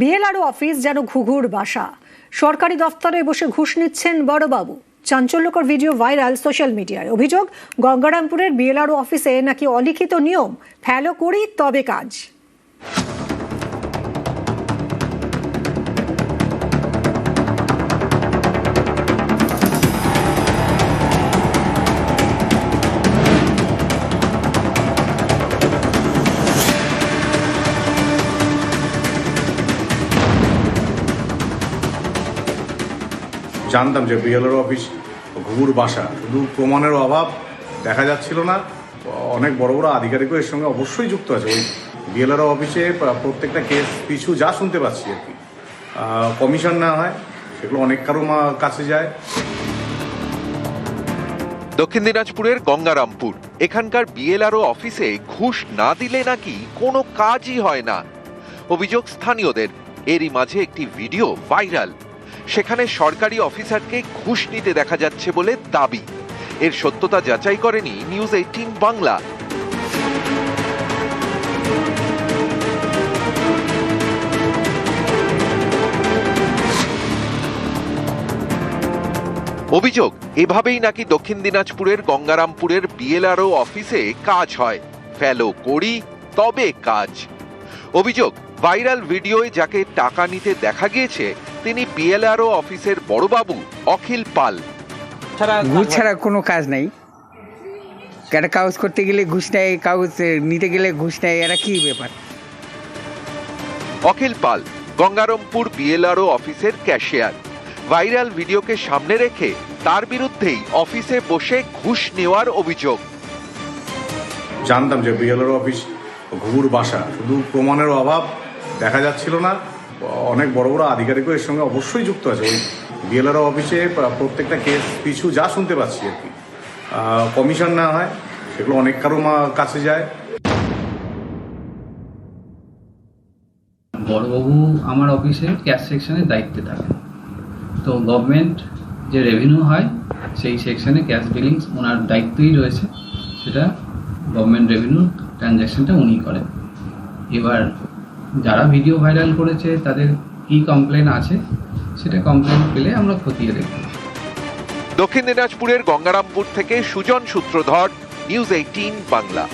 BLRO office যেন ঘুঘুর বাসা। সরকারি দফতরে বসে ঘুষ নিচ্ছেন বড়বাবু। চাঞ্চল্যকর ভিডিও ভাইরাল সোশ্যাল মিডিয়ায়। অভিযোগ, গঙ্গারামপুরের বিএলআরও অফিসে নাকি অলিখিত নিয়ম, ফেলো করি তবে কাজ। জানতাম যে বিএলআর অফিস ঘুঘুর বাসা। শুধু প্রমাণের অভাব দেখা যাচ্ছিল না, অনেক বড় বড় আধিকারিকও এর সঙ্গে অবশ্যই যুক্ত আছে। ওই বিএলআর অফিসে প্রত্যেকটা কেস পিছু যা শুনতে পাচ্ছি আর কি। কমিশন না হয়, সেগুলো অনেক কারও কাছে যায়। দক্ষিণ দিনাজপুরের গঙ্গারামপুর। এখানকার বিএলআরও অফিসে ঘুষ না দিলে নাকি কোনো কাজই হয় না। অভিযোগ স্থানীয়দের। এরই মাঝে একটি ভিডিও ভাইরাল। সেখানে সরকারি অফিসারকে ঘুষ নিতে দেখা যাচ্ছে বলে দাবি। এর সত্যতা যাচাই করেনি নিউজ এইটিন বাংলা। অভিযোগ, এভাবেই নাকি দক্ষিণ দিনাজপুরের গঙ্গারামপুরের বিএলআরও অফিসে কাজ হয়। ফেলো করি, তবে কাজ। অভিযোগ ভাইরাল ভিডিওয় যাকে টাকা নিতে দেখা গিয়েছে তিনি বিএলআরও অফিসের বড়বাবু অখিল পাল। ছাড়া ঘুষ ছাড়া কোনো কাজ নাই। একটা কাগজ করতে গেলে ঘুষ নেয় কাগজ নিতে গেলে ঘুষ নেয় এরা কি ব্যাপার? অখিল পাল গঙ্গারামপুর বিএলআরও অফিসের ক্যাশিয়ার। ভাইরাল ভিডিওকে সামনে রেখে তার বিরুদ্ধেই অফিসে বসে ঘুষ নেওয়ার অভিযোগ। জানতাম যে বিএলআর অফিস ঘুঘুর বাসা শুধু প্রমাণের অভাব দেখা যাচ্ছিল না। অনেক বড় বড় আধিকারিকও এর সঙ্গে অবশ্যই যুক্ত আছে। ওই বিএলআর অফিসে প্রত্যেকটা কেস পিছু যা শুনতে পাচ্ছি আর কি। কমিশন না হয়, সেগুলো অনেক কারও কাছে যায়। বড়বাবু আমার অফিসে ক্যাশ সেকশনের দায়িত্বে থাকেন। তো গভর্নমেন্ট যে রেভিনিউ হয়, সেই সেকশনে ক্যাশ বিলিংস ওনার দায়িত্বই রয়েছে। সেটা গভর্নমেন্ট রেভিনিউ ট্রানজ্যাকশনটা উনি করেন। এবার যারা ভিডিও ভাইরাল করেছে, তাদের কি কমপ্লেন আছে, সেটা কমপ্লেন পেলে আমরা খতিয়ে দেখব। দক্ষিণ দিনাজপুরের গঙ্গারামপুর থেকে সুজন সূত্রধর নিউজ এইটিন বাংলা।